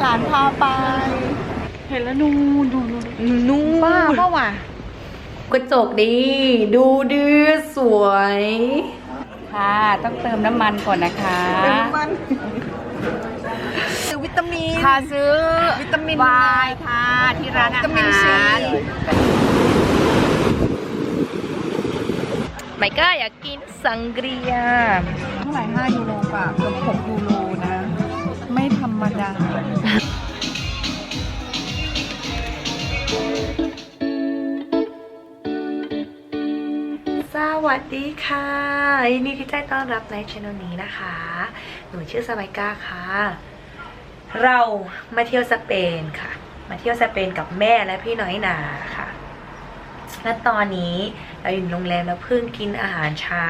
หลานพาไป เห็นแล้วนูนดูนูนนู่นบ้าเปล่าวะกระจกดี ดูดื้อสวย ค่ะ ต้องเติมน้ำมันก่อนนะคะเติมน้ำมันซื้อวิตามิน ค่ะซื้อ วิตามินวายค่ะ ที่ร้านอาวิตามินหาซีรไมก้าอยากกินสังเกรียเท่าไหร่5ยูโรป่ะเกือบ6ยูโรนะไม่ธ รรมดาสวัสดีค่ะยินดีที่ได้ต้อนรับในช่องนี้นะคะ หนูชื่อสมัยก้าค่ะ เรามาเที่ยวสเปนค่ะ มาเที่ยวสเปนกับแม่และพี่น้อยนาค่ะและตอนนี้เราอยู่โรงแรมแล้วเพิ่งกินอาหารเช้า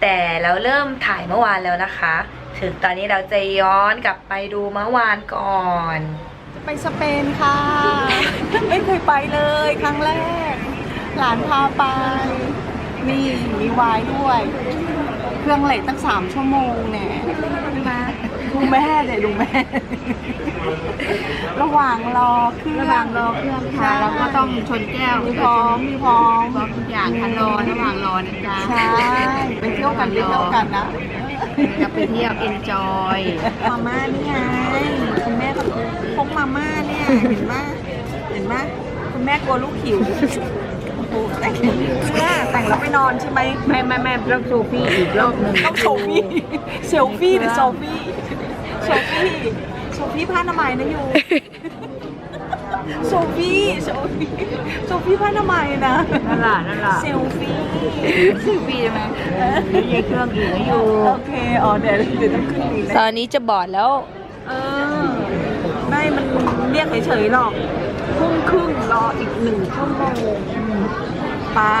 แต่เราเริ่มถ่ายเมื่อวานแล้วนะคะ ถึงตอนนี้เราจะย้อนกลับไปดูเมื่อวานก่อนไปสเปนค่ะ ไม่เคยไปเลยครั้งแรก หลานพาไป นี่มีวายด้วย เครื่องเหล็กตั้งสามชั่วโมงเนี่ยนะดู แม่เดี๋ยวดูแม่ ระหว่างรอเครื่องระหว่างรอเครื่องค่ะเราก็ต้องชนแก้วมีพร้อมมีพร้อมพร้อมทุกอย่างค่ะรอระหว่างรอนะจ๊ะใช่ไปเที่ยวกันไปเที่ยวกันนะจะไปเที่ยว enjoy มาม่านี่ไงคุณแม่ก็พกมาม่าเนี่ยเห็นไหมเห็นไหมคุณแม่กลัวลูกหิวโอ้โหแต่งเนี่ยแต่งแล้วไปนอนใช่ไหมแม่แม่แม่ต้องโซฟี่อีกรอบหนึ่งต้องโซฟี่เซลฟี่หรือโซฟี่ โซฟี่โซฟี่ผ้าอนามัยนะยูโซฟี่โซฟี่โซฟี่ผ้าอนามัยนะนั่นแหละนั่นแหละเซลฟี่โซฟี่ใช่ไหมนี่ยังเครื่องอีกไม่อยู่โอเคอ๋อเดี๋ยวเดี๋ยวต้องขึ้นอีกตแล้วอนนี้จะบอดแล้ว เออไม่มันเรียกเฉยๆหรอกทุ่มครึ่งรออีกหนึ่งชั่วโมงป้า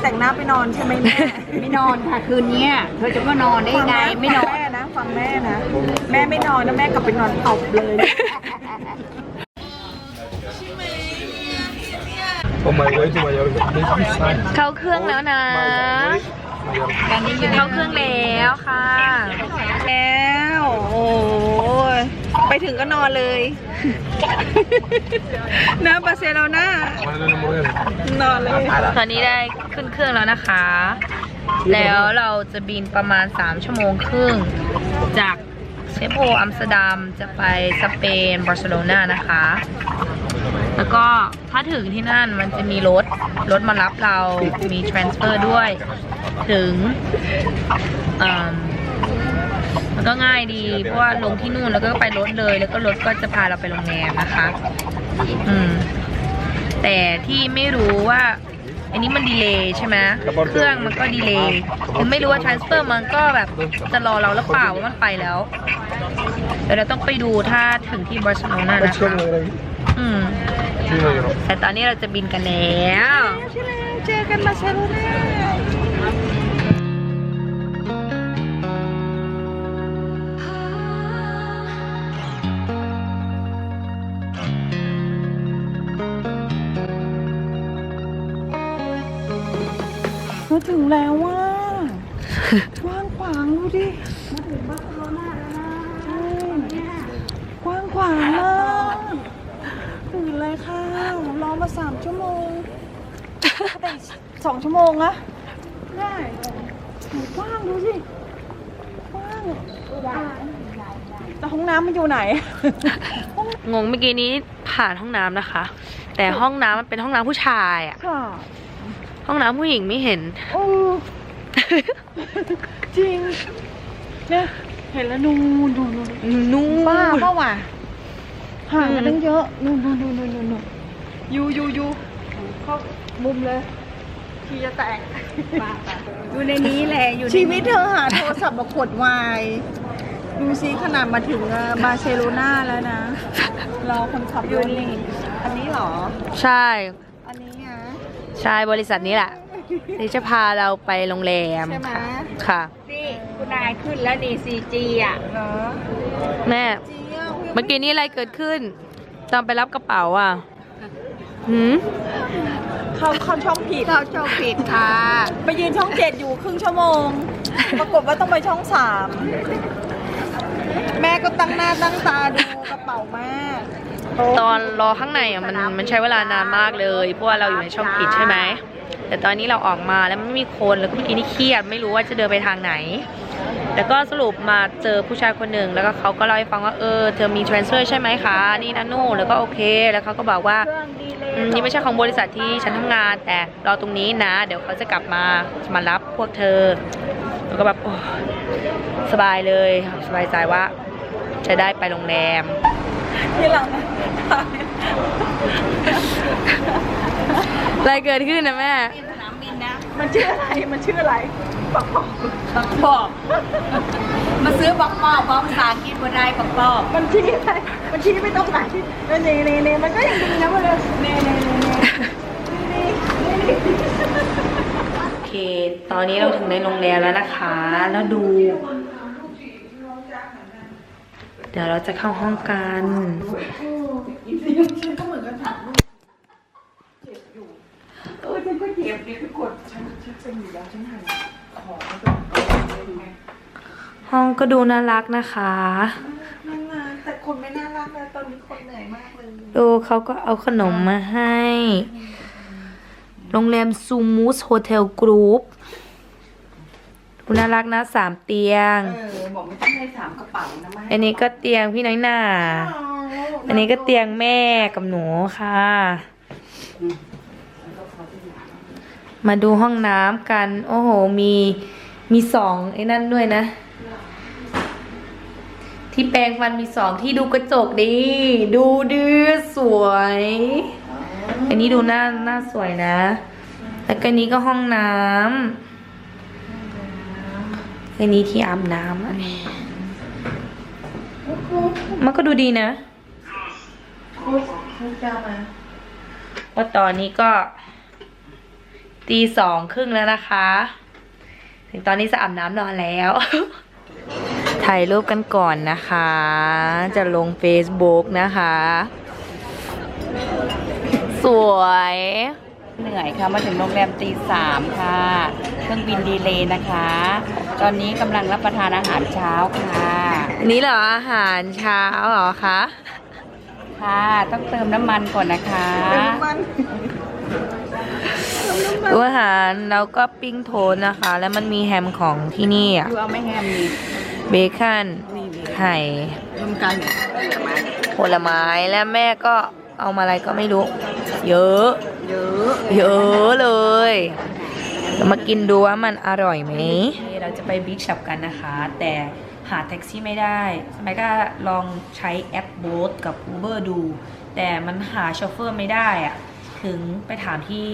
แต่งหน้าไปนอนใช่ไหมแม่ ไม่นอนค่ะคืนนี้เธอจะมานอนได้ไงไม่นอน ฟังแม่นะฟังแม่นะ แม่ไม่นอนนะแม่กลับไปนอนตบเลย On my way to Mallorca. This is fine. เข้าเครื่องแล้วนะ Mallorca. กันนี้เข้าเครื่องแล้วค่ะ แล้ว โอ้ยไปถึงก็นอนเลย นะบาร์เซโลนา Bueno, no mover. นอนเลย ตอนนี้ได้ขึ้นเครื่องแล้วนะคะ แล้วเราจะบินประมาณ 3 ชั่วโมงครึ่ง จากเชฟโพอัมสเตอร์ดัมจะไปสเปนบาร์เซโลนานะคะ แล้วก็ถ้าถึงที่นั่นมันจะมีรถ รถมารับเรามี transfer ด้วย ถึงมมันก็ง่ายดี เพราะว่าลงที่นู่นแล้วก็ไปรถเลย แล้วก็รถก็จะพาเราไปโรงแรมนะคะ อืม แต่ที่ไม่รู้ว่า อันนี้มันดีเลย์ใช่ไหมเครื่องมันก็ดีเลย์คือไม่รู้ว่า transfer มันก็แบบจะรอเราหรือเปล่าว่ามันไปแล้ว เดี๋ยวเราต้องไปดูถ้าถึงที่บาร์เซโลนานะ Let's go คะ over อืม Sí, no, yo no. แต่ตอนนี้เราจะบินกันแล้วใช่แล้วเจอกันบาร์เซโลนา มาถึงแล้วว่ากว้างขวางดูดิมาถึงบาร์เซโลนาแล้วนะกว้างขวางมากตื่นเลยค่ะรอมาสามชั่วโมงแต่อีกสองชั่วโมงอะได้โอ้กว้างดูสิกว้างแต่ห้องน้ำมันอยู่ไหน งงเมื่อกี้นี้ผ่านห้องน้ำนะคะ แต่ห้องน้ำมันเป็นห้องน้ำผู้ชายอะค่ะ ห้องน้ำผู้หญิงไม่เห็น โอ้ จริงเนี่ยเห็นแล้วนูนดูนูนนู่นบ้าเปล่าวะห่างกันตั้งเยอะนู่นนู่นนู่นนู่นนู่นนู่นยูยูยูเข้ามุมเลยทีจะแตกอยู่ในนี้แหละอยู่ชีวิตเธอหาโทรศัพท์มาขดวายดูซิขนาดมาถึงอะบาร์เซโลนาแล้วนะรอคนขับรถนี่อันนี้เหรอ ใช่อันนี้อะ ใช่บริษัทนี้แหละที่จะพาเราไปโรงแรมใช่ไหมค่ะ นี่คุณนายขึ้นแล้วนี่ 4G อะเหรอแม่จริงอะเมื่อกี้นี้อะไรเกิดขึ้น ตอนไปรับกระเป๋าอะหืมเขาเขาช่องผิด เราโชคผิดค่ะ ไปยืนช่องเจ็ดอยู่ครึ่งชั่วโมง ปรากฏว่าต้องไปช่องสาม แม่ก็ตั้งหน้าตั้งตาดูกระเป๋ามาก ตอนรอข้างในอะมันมันใช้เวลานานมากเลย เพราะว่าเราอยู่ในช่องปิดใช่ไหมแต่ตอนนี้เราออกมาแล้วไม่มีคนแล้วก็เมื่อกี้นี่เครียดไม่รู้ว่าจะเดินไปทางไหนแต่ก็สรุปมาเจอผู้ชายคนหนึ่งแล้วก็เขาก็เล่าให้ฟังว่าเออเธอมี transfer ใช่ไหมคะ นี่นะนู่นแล้วก็โอเค แล้วเขาก็บอกว่านี่ไม่ใช่ของบริษัทที่ฉันทำงาน แต่รอตรงนี้นะ เดี๋ยวเขาจะกลับมามารับพวกเธอ แล้วก็แบบโอ้สบายเลยสบายใจว่าจะได้ไปโรงแรม ที่หลังอะไรเกิดขึ้นนะแม่ สนามบินนะ มันชื่ออะไร มันชื่ออะไรปักปอกปักปอก มาซื้อปักปอกเพราะภาษาอังกฤษบ่ได้ปักปอกมันชี้อะไรมันชี้ไปตรงไหนเน่เน่เน่มันก็ยังดีนะมันเลยเน่เน่เน่เน่โอเค ตอนนี้เราถึงในโรงแรมแล้วนะคะ แล้วดูเดี๋ยวเราจะเข้าห้องกันห้องก็ดูน่ารักนะคะนั่งนานแต่คนไม่น่ารักเลยตอนนี้คนเหนื่อยมากเลยดูเขาก็เอาขนมมาให้ โรงแรมซูมูสโฮเทลกรุ๊ป ดูน่ารักนะสามเตียง เออบอกไม่ต้องให้สามกระเป๋านะไม่อันนี้ก็เตียงพี่น้อยหนาอันนี้ก็เตียงแม่กับหนูค่ะ มาดูห้องน้ำกัน โอ้โห มีมีสองไอ้นั่นด้วยนะ ที่แปรงฟันมีสองที่ดูกระจกดี ดูดื้อสวย อันนี้ดูหน้าหน้าสวยนะ แล้วก็อันนี้ก็ห้องน้ำ อันนี้ที่อาบน้ำอะมันก็ดูดีนะว่าตอนนี้ก็ ตีสองครึ่งแล้วนะคะ ถึงตอนนี้จะอาบน้ำนอนแล้ว ถ่ายรูปกันก่อนนะคะ จะลง Facebook นะคะ สวย เหนื่อยค่ะ มาถึงโรงแรมตีสามค่ะ เครื่องบินดีเลย์นะคะ ตอนนี้กำลังรับประทานอาหารเช้าค่ะ อันนี้เหรออาหารเช้าเหรอคะ ค่ะ ต้องเติมน้ำมันก่อนนะคะมันดูอาหารแล้วก็ปิ้งโทนนะคะ แล้วมันมีแฮมของที่นี่อะดูเอาไม่แฮมนี่เบคอนไข่รวมกันเนี่ยผลไม้และแม่ก็เอามาอะไรก็ไม่รู้ เยอะ เยอะ เยอะเลย เรามากินดูว่ามันอร่อยไหมเราจะไปบีชช็อปกันนะคะ แต่หาแท็กซี่ไม่ได้สมัยก็ลองใช้แอปโบ๊ทกับ Uber ดู แต่มันหาโชเฟอร์ไม่ได้อะถึงไปถามที่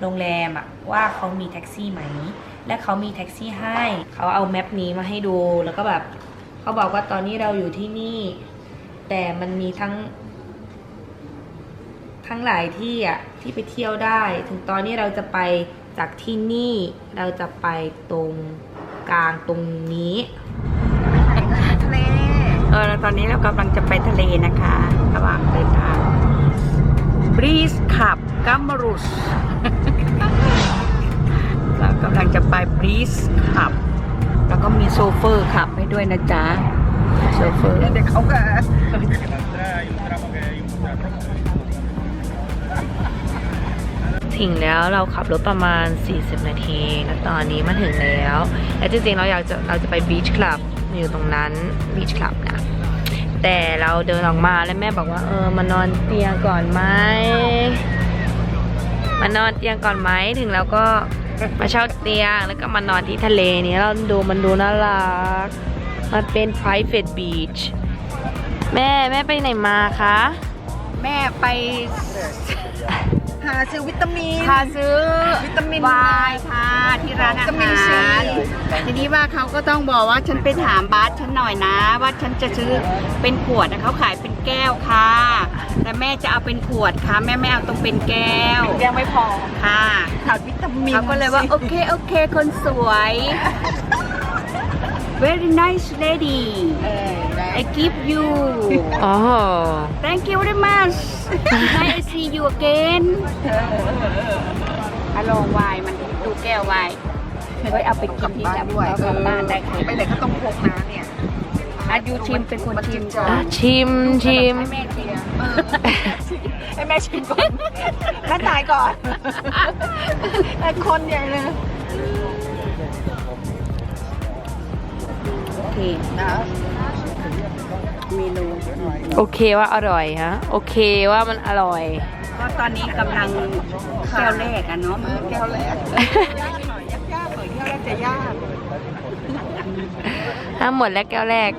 โรงแรมอะว่าเขามีแท็กซี่ไหม และเขามีแท็กซี่ให้ เขาเอาแมปนี้มาให้ดู แล้วก็แบบเขาบอกว่าตอนนี้เราอยู่ที่นี่ แต่มันมีทั้ง ทั้งหลายที่อะที่ไปเที่ยวได้ ถึงตอนนี้เราจะไป จากที่นี่เราจะไปตรงกลางตรงนี้ทะเลเออแล้วตอนนี้เรากำลังจะไปทะเลนะคะระหว่างเดินทางบรีสขับกัมบรุสเรากำลังจะไปบรีสขับ แล้วก็มีโซเฟอร์ขับให้ด้วยนะจ๊ะโซเฟอร์เดี๋ยวเขาก็ ถึงแล้วเราขับรถประมาณ 40 นาทีแล้วตอนนี้มาถึงแล้วและจริงๆเราอยากจะเราจะไปบีชคลับอยู่ตรงนั้นบีชคลับนะแต่เราเดินออกมาแล้วแม่บอกว่าเออมานอนเตียงก่อนไหมมานอนเตียงก่อนไหมถึงแล้วก็มาเช่าเตียงแล้วก็มานอนที่ทะเลนี้เราดูมันดูน่ารัก มันเป็น private beach แม่แม่ไปไหนมาคะ แม่ไป หาซื้อวิตามินพาซื้อวิตามินวายค่ะที่ร้านอาวิตามินหาซี รทีนี้ว่าเขาก็ต้องบอกว่าฉันไปถามบาสฉันหน่อยนะ ว่าฉันจะซื้อเป็นขวดนะเขาขายเป็นแก้วค่ะ แต่แม่จะเอาเป็นขวดค่ะแม่ไม่เอาต้องเป็นแก้วยังไม่พอค่ะ ขาดวิตามินเขาก็เลยว่าโอเค โอเค คนสวย very nice lady เออได้ I give you อ๋อ thank you very much I see you again อารมณ์วายมันดูแก้ววายเฮ้ยเอาไปกินที่บ้านกับด้วยกลับบ้านได้ไปไหนก็ต้องพกนะเนี่ยอายุชิมเป็นคนชิมก่ออะชิมชิมให้แม่ชิมให้แม่ชิมก่อนแม่ตายก่อนไอคนใหญ่เลยโอเค เมนูโอเคว่าอร่อยฮะ โอเคว่ามันอร่อย ก็ตอนนี้กำลังแก้วแรกอะเนาะแก้วแรกหน่อยยากๆหน่อยแก้วแรกจะยากถ้าหมดแล้วแก้วแรก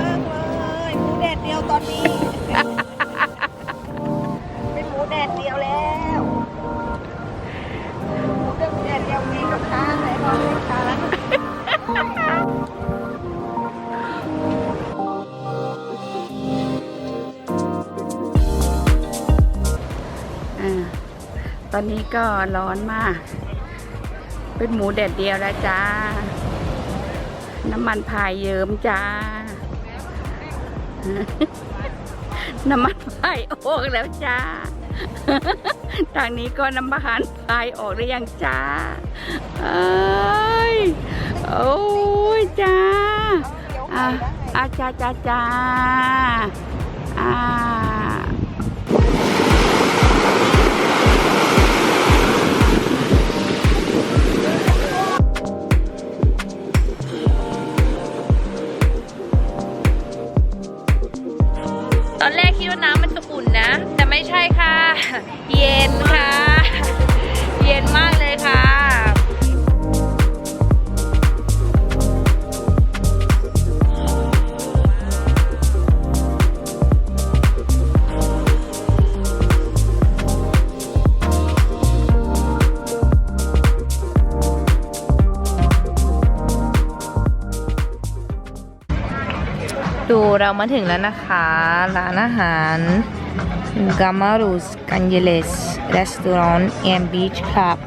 มา ตอนนี้ก็ร้อนมาก เป็นหมูแดดเดียวแล้วจ้า น้ำมันพายเยิ้มจ้า น้ำมันพายออกแล้วจ้า ทางนี้ก็น้ำมันพายออกหรือยังจ้าเอ้ยโอ้ยจ้าอะอาจ้าจ้าจ้าอ่า ดูเรามาถึงแล้วนะคะ ร้านอาหาร Gamarus Cangeles Restaurant and Beach Club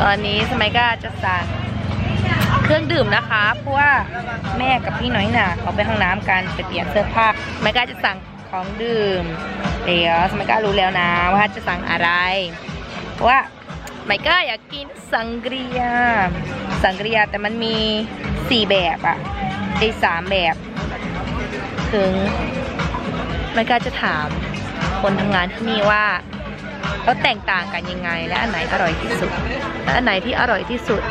ตอนนี้สมัยก็จะสั่งเครื่องดื่มนะคะ เพราะว่าแม่กับพี่น้อยหนาเขาไปห้องน้ำกันไปเปลี่ยนเสื้อผ้าสมัยก็จะสั่งของดื่ม เดี๋ยวสมัยก็รู้แล้วนะว่าจะสั่งอะไร เพราะว่าสมัยก็อยากกินสังเกรีย สังเกรียแต่มันมีสี่แบบอะไอ้สามแบบ ถึงมันก็จะถามคนทำงานที่นี่ว่าเขาแตกต่างกันยังไง และอันไหนอร่อยที่สุด และอันไหนที่อร่อยที่สุด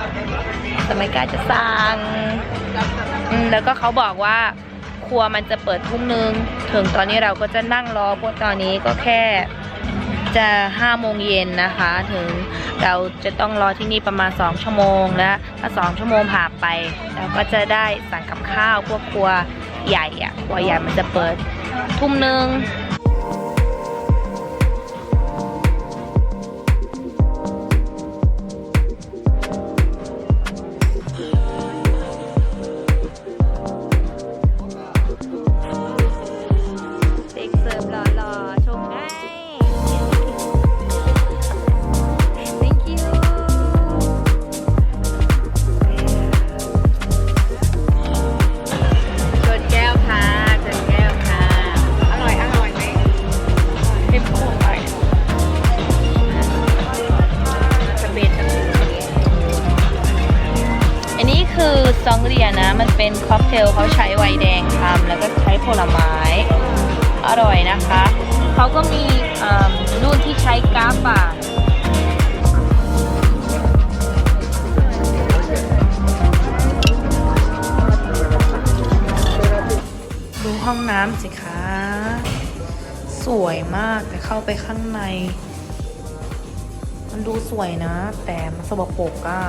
สมัยกาจะสั่งแล้วก็เขาบอกว่าครัวมันจะเปิดทุ่มนึง ถึงตอนนี้เราก็จะนั่งรอเพราะตอนนี้ก็แค่จะห้าโมงเย็นนะคะ ถึงเราจะต้องรอที่นี่ประมาณ2ชั่วโมง และถ้า2ชั่วโมงผ่านไป เราก็จะได้สั่งกับข้าวพวกครัว ใหญ่อะหัวใหญ่มันจะเปิดทุ่มนึง ค็อกเทลเขาใช้ไวน์แดงทำแล้วก็ใช้ผลไม้ อร่อยนะคะ เขาก็มีเอิ่มรุ่นที่ใช้กาฟอะดูห้องน้ำสิคะ สวยมากแต่เข้าไปข้างใน มันดูสวยนะ แต่มันสกปรกอะ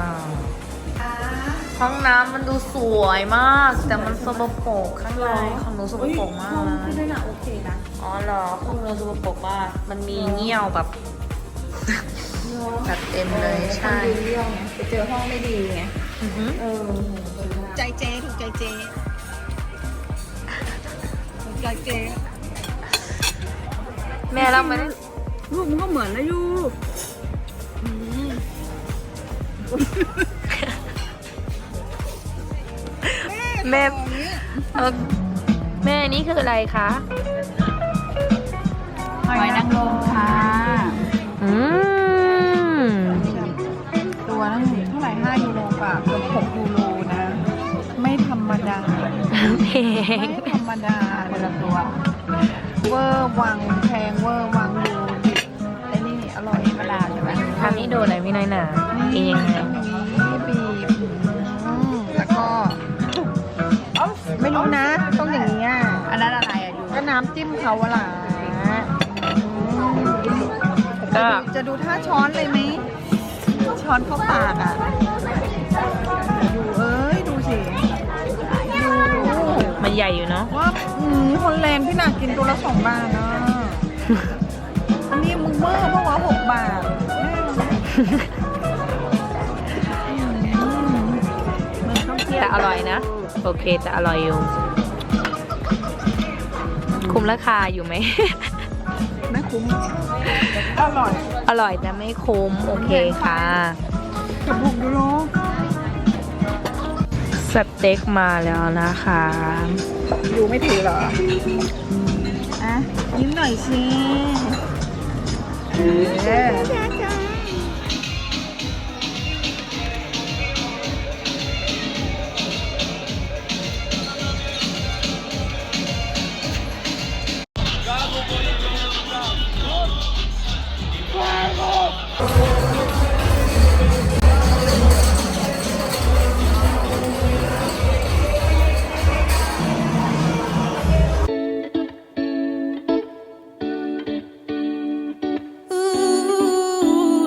ห้องน้ำมันดูสวยมาก แต่มันสกปรกข้างในของหนูสกปรกมากนะได้นะโอเคนะ อ๋อเหรอของหนูสกปรกมาก มันมีเงี้ยวแบบแบบเต็มเลยใช่เรื่องไงไปเจอห้องไม่ดีไงอือหือเออใจเจถูกใจเจถูกใจเจ แม่เราไม่ได้รูปมันก็เหมือนนะยู แม่เอ่อแม่นี่คืออะไรคะ หอยนางรมค่ะ อืมงเท่าไหร่5ยูโรกว่าเกือบ6ยูโรนะ ไม่ธรรมดา เพลง ไม่ธรรมดาคนละตัว เวอร์วังแพงเวอร์วังดูดิไอ้นี่อร่อยธรรมดาใช่ไหม ทำนี่โดนอะไรพี่น้อยหนากินยังไงำจิ้มเขาอะล่ะก็จะดูท่าช้อนเลยไหมช้อนเข้าปากอะดูเอ้ยดูสิดูมันใหญ่อยู่เนาะว่าอืมฮอลแลนด์พี่นากินตัวละสองบาทนะอันนี้มึงเมื่อเพราะว่าหกบาทเหมือนข้าวเทียแต่มอร่อยนะ โอเคแต่อร่อยอยู่ คุ้มราคาอยู่ไหม ไม่คุ้ม อร่อยอร่อยแต่ไม่คุ้ม โอเคค่ะกับบุกดูเนาะสเต็กมาแล้วนะคะ ดูไม่ถือเหรอ อะ ยิ้มหน่อยสิเออ